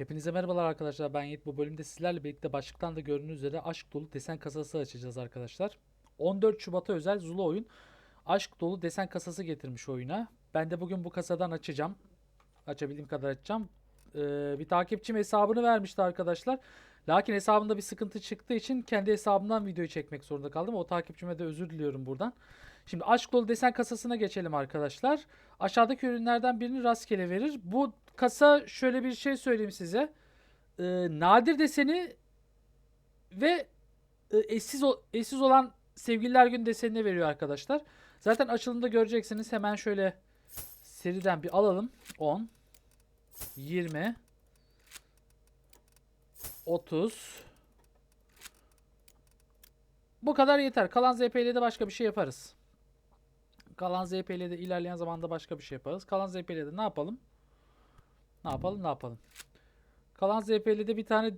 Hepinize merhabalar arkadaşlar. Ben Yiğit. Bu bölümde sizlerle birlikte başlıktan da göründüğü üzere aşk dolu desen kasası açacağız arkadaşlar. 14 Şubat'a özel Zula oyun aşk dolu desen kasası getirmiş oyuna. Ben de bugün bu kasadan açacağım. Açabildiğim kadar açacağım. Ee, bir takipçim hesabını vermişti arkadaşlar. Lakin hesabında bir sıkıntı çıktığı için kendi hesabımdan videoyu çekmek zorunda kaldım. O takipçime de özür diliyorum buradan. Şimdi aşk dolu desen kasasına geçelim arkadaşlar. Aşağıdaki ürünlerden birini rastgele verir. Bu kasa şöyle bir şey söyleyeyim size. Ee, nadir deseni ve e, eşsiz, eşsiz olan sevgililer günü desenini veriyor arkadaşlar. Zaten açılımda göreceksiniz. Hemen şöyle seriden bir alalım. 10 20 30 Bu kadar yeter. Kalan ZP ile de başka bir şey yaparız. Kalan ZP ile de ilerleyen zamanda başka bir şey yaparız. Kalan ZP ile de ne yapalım? Ne yapalım? Ne yapalım? Kalan ZP ile de bir tane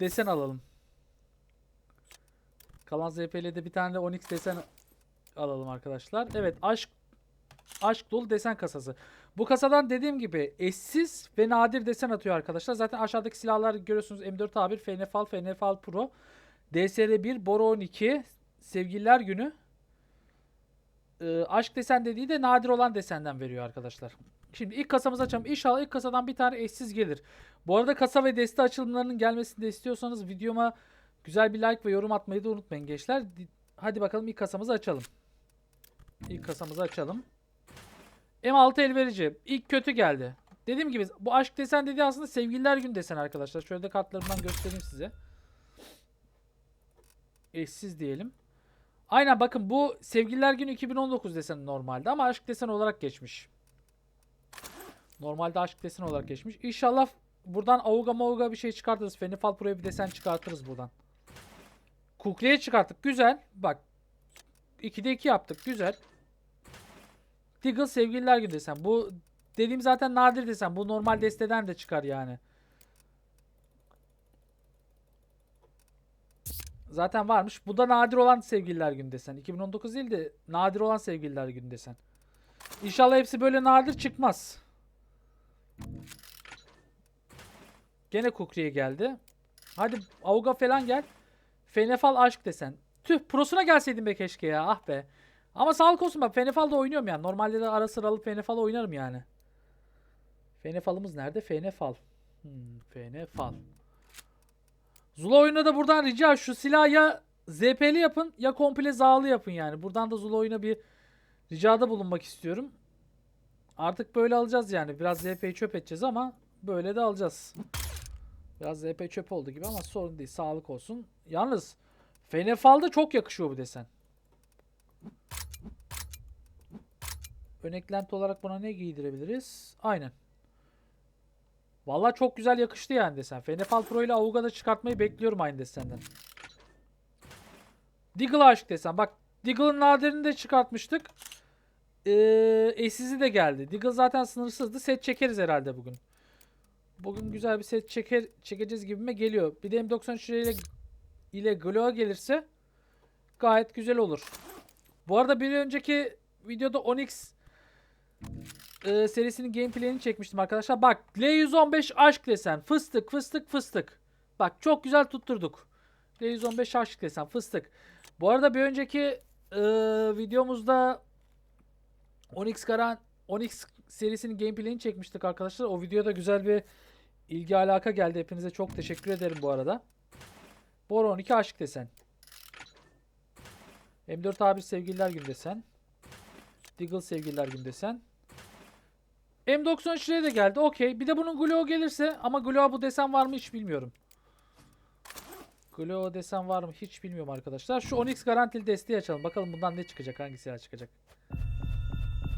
desen alalım. Kalan ZP ile de bir tane de Onyx desen alalım arkadaşlar. Evet, aşk aşk dolu desen kasası. Bu kasadan dediğim gibi eşsiz ve nadir desen atıyor arkadaşlar. Zaten aşağıdaki silahlar görüyorsunuz. M4A1, FNFAL, FNFAL Pro, DSR1, Boro 12, Sevgililer Günü. Ee, aşk desen dediği de nadir olan desenden veriyor arkadaşlar. Şimdi ilk kasamızı açalım. İnşallah ilk kasadan bir tane eşsiz gelir. Bu arada kasa ve deste açılımlarının gelmesini de istiyorsanız videoma güzel bir like ve yorum atmayı da unutmayın gençler. Di- Hadi bakalım ilk kasamızı açalım. İlk kasamızı açalım. M6 elverici. İlk kötü geldi. Dediğim gibi bu aşk desen dediği aslında sevgililer gün desen arkadaşlar. Şöyle de kartlarımdan göstereyim size. Eşsiz diyelim. Aynen bakın bu sevgililer günü 2019 desen normalde ama aşk desen olarak geçmiş. Normalde aşk desen olarak geçmiş. İnşallah buradan avuga mavuga bir şey çıkartırız. Fenifal Pro'ya bir desen çıkartırız buradan. Kukliye çıkarttık. Güzel. Bak. 2'de 2 yaptık. Güzel. Diggle sevgililer günü desen. Bu dediğim zaten nadir desen. Bu normal desteden de çıkar yani. Zaten varmış. Bu da nadir olan sevgililer günü desen. 2019 değil de nadir olan sevgililer günü desen. İnşallah hepsi böyle nadir çıkmaz. Gene Kukri'ye geldi. Hadi Auga falan gel. Fenefal aşk desen. Tüh prosuna gelseydin be keşke ya. Ah be. Ama sağlık olsun bak Fenefal da oynuyorum yani. Normalde de ara sıra alıp Fenefal oynarım yani. Fenefal'ımız nerede? Fenefal. Hmm, Fenefal. Zula oyuna da buradan rica şu silahı ya ZP'li yapın ya komple zağlı yapın yani. Buradan da Zula oyuna bir ricada bulunmak istiyorum. Artık böyle alacağız yani. Biraz ZP'yi çöp edeceğiz ama böyle de alacağız. Biraz ZP çöp oldu gibi ama sorun değil. Sağlık olsun. Yalnız Fenefal'da çok yakışıyor bu desen. Ön olarak buna ne giydirebiliriz? Aynen. Vallahi çok güzel yakıştı yani desen. Fenefal Pro ile Auga'da çıkartmayı bekliyorum aynı desenden. Diggle aşık desen. Bak Diggle'ın nadirini de çıkartmıştık. Ee, eşsizi de geldi. Diggle zaten sınırsızdı. Set çekeriz herhalde bugün. Bugün güzel bir set çeker çekeceğiz gibime geliyor. Bir de M93 ile ile Glow gelirse gayet güzel olur. Bu arada bir önceki videoda Onyx e, serisinin gameplay'ini çekmiştim arkadaşlar. Bak L115 aşk desen. Fıstık fıstık fıstık. Bak çok güzel tutturduk. L115 aşk desen fıstık. Bu arada bir önceki e, videomuzda Onyx Karan Onyx serisinin gameplay'ini çekmiştik arkadaşlar. O videoda güzel bir ilgi alaka geldi. Hepinize çok teşekkür ederim bu arada. Bora 12 aşk desen. M4 abi sevgililer günü desen. Diggle sevgililer günü desen. M93'e de geldi. Okey. Bir de bunun Glow gelirse ama Glow bu desen var mı hiç bilmiyorum. Glow desen var mı hiç bilmiyorum arkadaşlar. Şu Onyx garantili desteği açalım. Bakalım bundan ne çıkacak? Hangi silah çıkacak?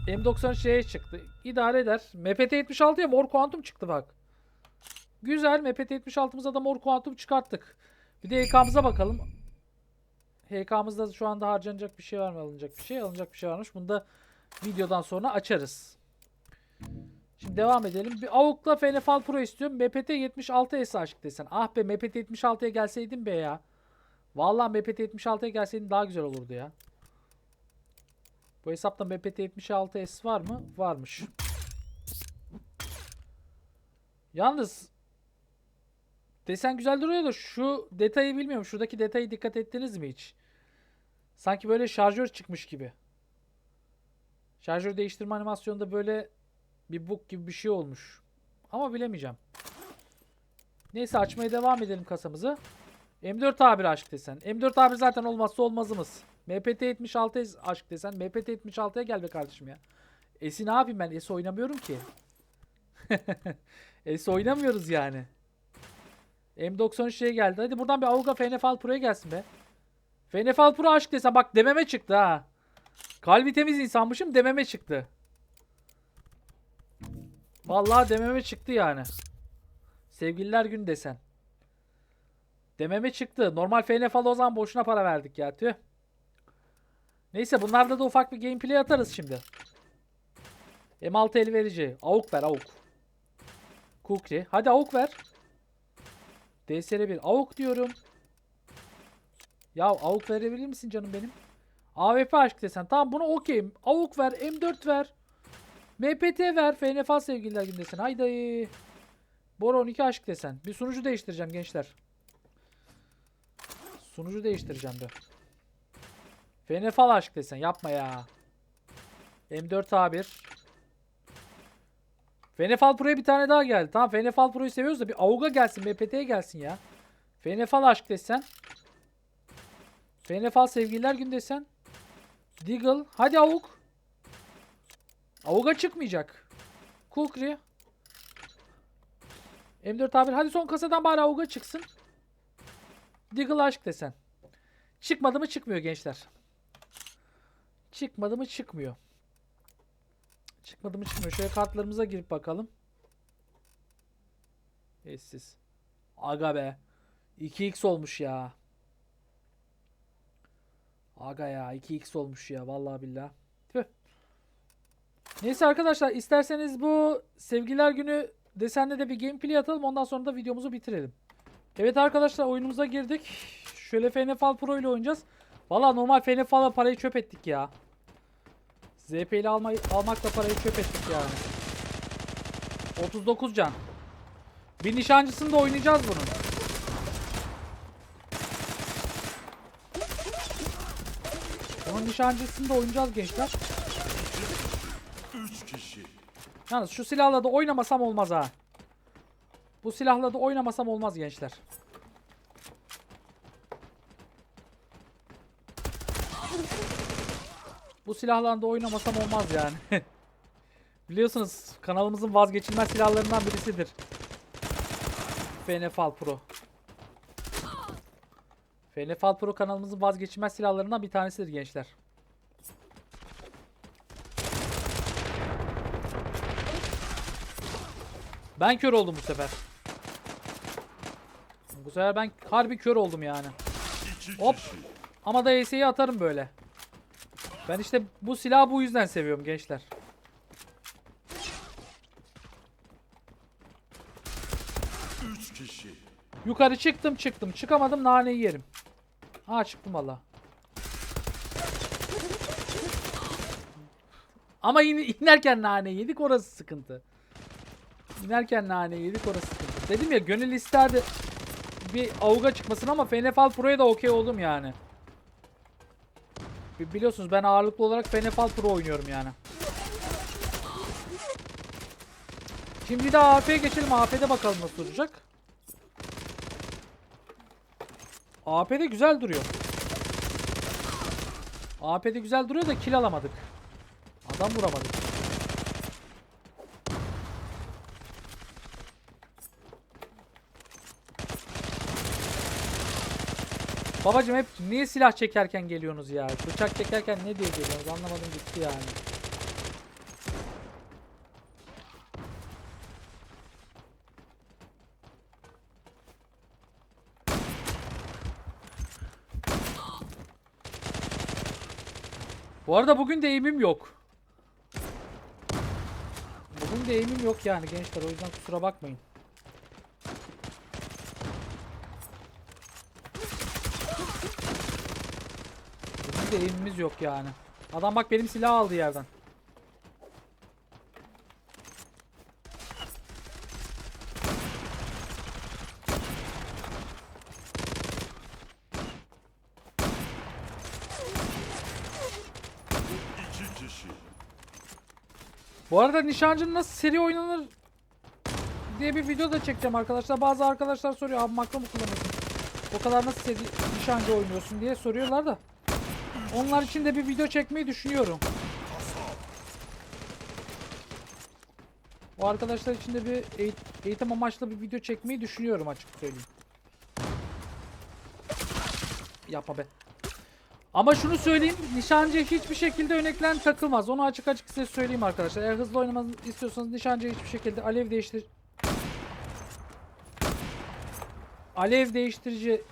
M93'e çıktı. İdare eder. MPT-76'ya mor kuantum çıktı bak. Güzel. MPT-76'mıza da mor kuantum çıkarttık. Bir de HK'mıza bakalım. HK'mızda şu anda harcanacak bir şey var mı? Alınacak bir şey. Alınacak bir şey varmış. Bunu da videodan sonra açarız. Şimdi devam edelim. Bir AUK'la Fenefal Pro istiyorum. MPT 76S aşık desen. Ah be MPT 76'ya gelseydin be ya. Vallahi MPT 76'ya gelseydin daha güzel olurdu ya. Bu hesapta MPT 76S var mı? Varmış. Yalnız desen güzel duruyor da şu detayı bilmiyorum. Şuradaki detayı dikkat ettiniz mi hiç? Sanki böyle şarjör çıkmış gibi. Şarjör değiştirme animasyonunda böyle bir bug gibi bir şey olmuş. Ama bilemeyeceğim. Neyse açmaya devam edelim kasamızı. M4 A1 aşk desen. M4 A1 zaten olmazsa olmazımız. MPT 76 aşk desen. MPT 76'ya gel be kardeşim ya. S'i ne yapayım ben? S oynamıyorum ki. S oynamıyoruz yani. M93 şey geldi. Hadi buradan bir Auga FNFL Pro'ya gelsin be. FNFL Pro aşk desen bak dememe çıktı ha. Kalbi temiz insanmışım dememe çıktı. Vallahi dememe çıktı yani. Sevgililer günü desen. Dememe çıktı. Normal FNFL o zaman boşuna para verdik ya tüh. Neyse bunlarda da ufak bir gameplay atarız şimdi. M6 el verici. Avuk ver avuk. Kukri. Hadi avuk ver. DSR 1. Avuk diyorum. Ya avuk verebilir misin canım benim? AWP aşk desen. Tamam bunu okeyim. Avuk ver. M4 ver. MPT ver. FNFA sevgililer günü desen. Haydi. Bora 12 aşk desen. Bir sunucu değiştireceğim gençler. Sunucu değiştireceğim de. FNFA aşk desen. Yapma ya. M4 A1. FNFL Pro'ya bir tane daha geldi. Tamam FNFL Pro'yu seviyoruz da bir Auga gelsin. MPT'ye gelsin ya. FNFL aşk desen. FNFL sevgililer günü desen. Deagle. Hadi Avuk. Avuk'a çıkmayacak. Kukri. M4 A1. Hadi son kasadan bari Avuk'a çıksın. Deagle aşk desen. Çıkmadı mı çıkmıyor gençler. Çıkmadı mı çıkmıyor. Çıkmadı mı çıkmıyor. Şöyle kartlarımıza girip bakalım. Eşsiz. Aga be. 2x olmuş ya. Aga ya 2x olmuş ya vallahi billah. Tüh. Neyse arkadaşlar isterseniz bu sevgiler günü desenle de bir gameplay atalım ondan sonra da videomuzu bitirelim. Evet arkadaşlar oyunumuza girdik. Şöyle FNFL Pro ile oynayacağız. Valla normal FNFL'a parayı çöp ettik ya. ZP ile alma, almakla parayı çöp ettik yani. 39 can. Bir nişancısını da oynayacağız bunun. Bunun nişancısını da oynayacağız gençler. Üç kişi. Yalnız şu silahla da oynamasam olmaz ha. Bu silahla da oynamasam olmaz gençler. Bu silahla da oynamasam olmaz yani. Biliyorsunuz kanalımızın vazgeçilmez silahlarından birisidir. FNFL Pro. FNFL Pro kanalımızın vazgeçilmez silahlarından bir tanesidir gençler. Ben kör oldum bu sefer. Bu sefer ben harbi kör oldum yani. Hop. Ama da ES'yi atarım böyle. Ben işte bu silahı bu yüzden seviyorum gençler. Üç kişi. Yukarı çıktım çıktım. Çıkamadım naneyi yerim. Ha çıktım valla. Ama in inerken nane yedik orası sıkıntı. İnerken nane yedik orası sıkıntı. Dedim ya gönül isterdi bir avuga çıkmasın ama FNFL Pro'ya da okey oldum yani. Bi- Biliyorsunuz ben ağırlıklı olarak FNFL Pro oynuyorum yani. Şimdi de AF'ye geçelim. AF'de bakalım nasıl duracak. AP'de güzel duruyor. AP'de güzel duruyor da kill alamadık. Adam vuramadık. Babacım hep niye silah çekerken geliyorsunuz ya? Bıçak çekerken ne diye geliyorsunuz? Anlamadım gitti yani. Bu arada bugün de eğimim yok. Bugün de eğimim yok yani gençler o yüzden kusura bakmayın. bir aimimiz yok yani. Adam bak benim silah aldı yerden. Bu arada nişancın nasıl seri oynanır diye bir video da çekeceğim arkadaşlar. Bazı arkadaşlar soruyor abi makro mu kullanıyorsun? O kadar nasıl seri nişancı oynuyorsun diye soruyorlar da. Onlar için de bir video çekmeyi düşünüyorum. O arkadaşlar için de bir eğit- eğitim amaçlı bir video çekmeyi düşünüyorum açık söyleyeyim. Yapma be. Ama şunu söyleyeyim, nişancıya hiçbir şekilde öneklen takılmaz. Onu açık açık size söyleyeyim arkadaşlar. Eğer hızlı oynamanızı istiyorsanız nişancıya hiçbir şekilde alev değiştir... Alev değiştirici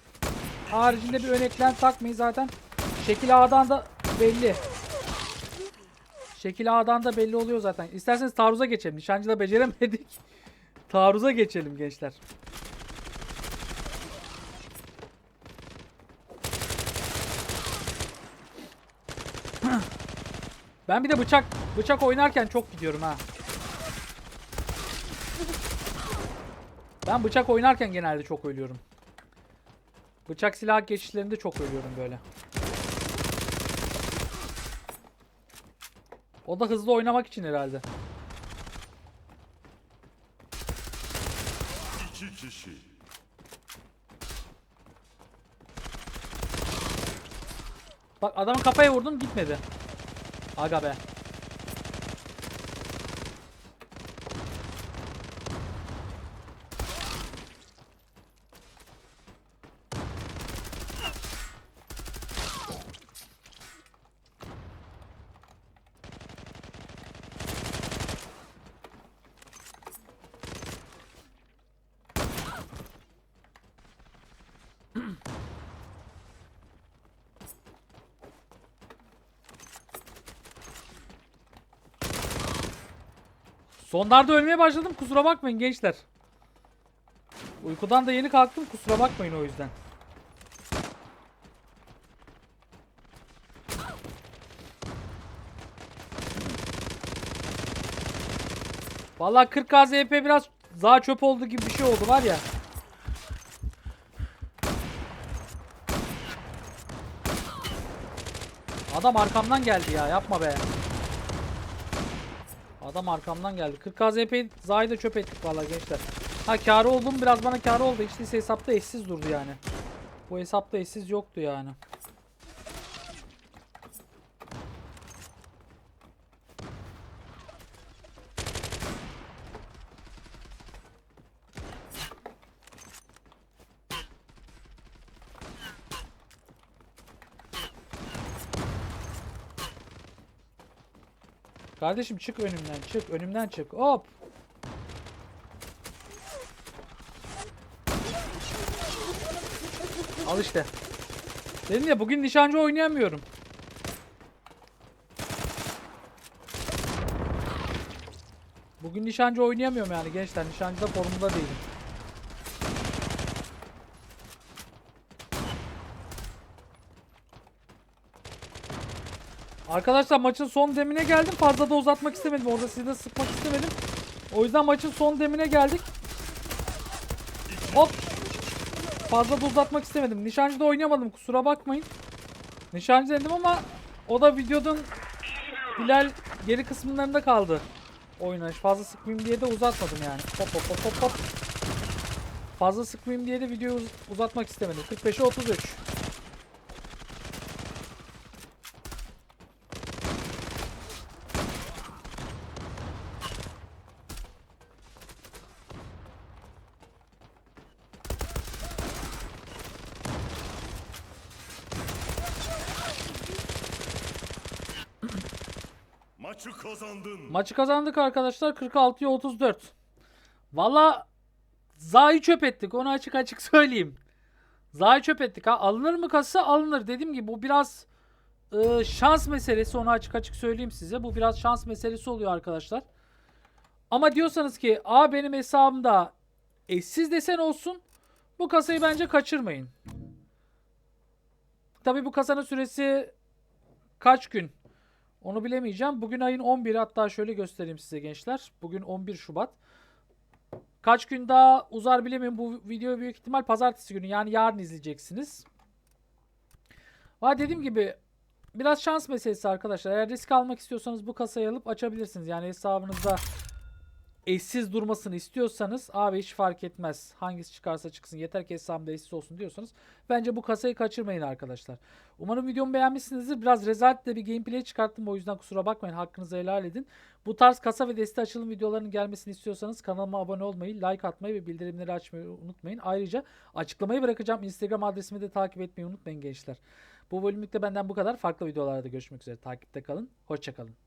haricinde bir öneklen takmayın zaten. Şekil A'dan da belli. Şekil A'dan da belli oluyor zaten. İsterseniz taarruza geçelim. Nişancıda beceremedik. taarruza geçelim gençler. Ben bir de bıçak bıçak oynarken çok gidiyorum ha. Ben bıçak oynarken genelde çok ölüyorum. Bıçak silah geçişlerinde çok ölüyorum böyle. O da hızlı oynamak için herhalde. İki kişi. Bak adamın kafaya vurdum gitmedi. Aga be. Sonlarda ölmeye başladım kusura bakmayın gençler. Uykudan da yeni kalktım kusura bakmayın o yüzden. Vallahi 40 KZP biraz daha çöp oldu gibi bir şey oldu var ya. Adam arkamdan geldi ya yapma be. Adam arkamdan geldi. 40 KZP'yi Zahide çöp ettik vallahi gençler. Ha karı oldum biraz bana karı oldu. Hiç değilse hesapta eşsiz durdu yani. Bu hesapta eşsiz yoktu yani. Kardeşim çık önümden çık önümden çık hop. Al işte. Dedim ya bugün nişancı oynayamıyorum. Bugün nişancı oynayamıyorum yani gençler. Nişancıda formunda değilim. Arkadaşlar maçın son demine geldim. Fazla da uzatmak istemedim. Orada sizi de sıkmak istemedim. O yüzden maçın son demine geldik. Hop. Fazla da uzatmak istemedim. Nişancıda oynayamadım. Kusura bakmayın. Nişancı dedim ama o da videonun Hilal geri kısımlarında kaldı. Oynayış. Fazla sıkmayayım diye de uzatmadım yani. Hop hop hop hop hop. Fazla sıkmayayım diye de videoyu uz- uzatmak istemedim. 45'e 33. Maçı kazandın. Maçı kazandık arkadaşlar 46'ya 34. Valla Za'yı çöp ettik onu açık açık söyleyeyim. Za'yı çöp ettik ha. Alınır mı kasa alınır. Dediğim gibi bu biraz e, şans meselesi onu açık açık söyleyeyim size. Bu biraz şans meselesi oluyor arkadaşlar. Ama diyorsanız ki a benim hesabımda eşsiz desen olsun bu kasayı bence kaçırmayın. Tabi bu kasanın süresi kaç gün? Onu bilemeyeceğim. Bugün ayın 11'i hatta şöyle göstereyim size gençler. Bugün 11 Şubat. Kaç gün daha uzar bilemiyorum. Bu video büyük ihtimal pazartesi günü yani yarın izleyeceksiniz. Ama dediğim gibi biraz şans meselesi arkadaşlar. Eğer risk almak istiyorsanız bu kasayı alıp açabilirsiniz. Yani hesabınızda eşsiz durmasını istiyorsanız abi hiç fark etmez. Hangisi çıkarsa çıksın yeter ki hesabımda eşsiz olsun diyorsanız bence bu kasayı kaçırmayın arkadaşlar. Umarım videomu beğenmişsinizdir. Biraz rezaletle bir gameplay çıkarttım o yüzden kusura bakmayın hakkınızı helal edin. Bu tarz kasa ve deste açılım videolarının gelmesini istiyorsanız kanalıma abone olmayı, like atmayı ve bildirimleri açmayı unutmayın. Ayrıca açıklamayı bırakacağım. Instagram adresimi de takip etmeyi unutmayın gençler. Bu bölümlükte benden bu kadar. Farklı videolarda görüşmek üzere. Takipte kalın. Hoşçakalın.